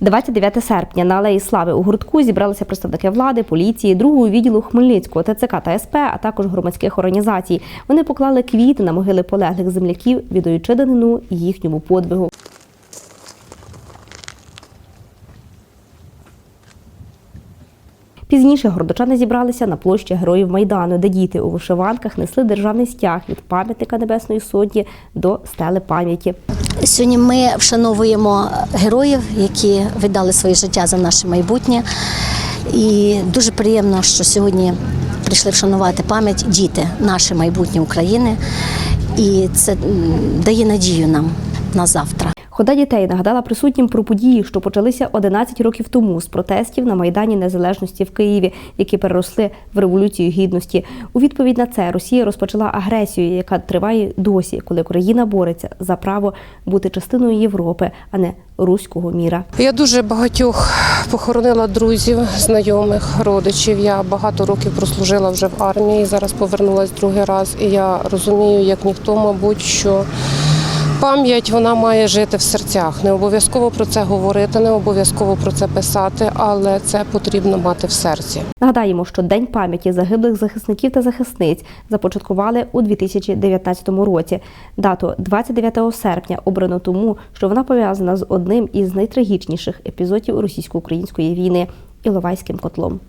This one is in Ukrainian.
29 серпня на Алеї Слави у гуртку зібралися представники влади, поліції, другого відділу Хмельницького, ТЦК та СП, а також громадських організацій. Вони поклали квіти на могили полеглих земляків, віддаючи данину їхньому подвигу. Пізніше городочани зібралися на площі Героїв Майдану, де діти у вишиванках несли державний стяг від пам'ятника Небесної Сотні до стели пам'яті. Сьогодні ми вшановуємо героїв, які віддали своє життя за наше майбутнє. І дуже приємно, що сьогодні прийшли вшанувати пам'ять діти, наше майбутнє України. І це дає надію нам на завтра. Хода дітей нагадала присутнім про події, що почалися 11 років тому з протестів на Майдані Незалежності в Києві, які переросли в революцію гідності. У відповідь на це Росія розпочала агресію, яка триває досі, коли Україна бореться за право бути частиною Європи, а не руського міра. Я дуже багатьох похоронила друзів, знайомих, родичів. Я багато років прослужила вже в армії, зараз повернулася другий раз. І я розумію, як ніхто, мабуть, що пам'ять вона має жити в серцях. Не обов'язково про це говорити, не обов'язково про це писати, але це потрібно мати в серці. Нагадаємо, що День пам'яті загиблих захисників та захисниць започаткували у 2019 році. Дату 29 серпня обрано тому, що вона пов'язана з одним із найтрагічніших епізодів російсько-української війни Іловайським котлом.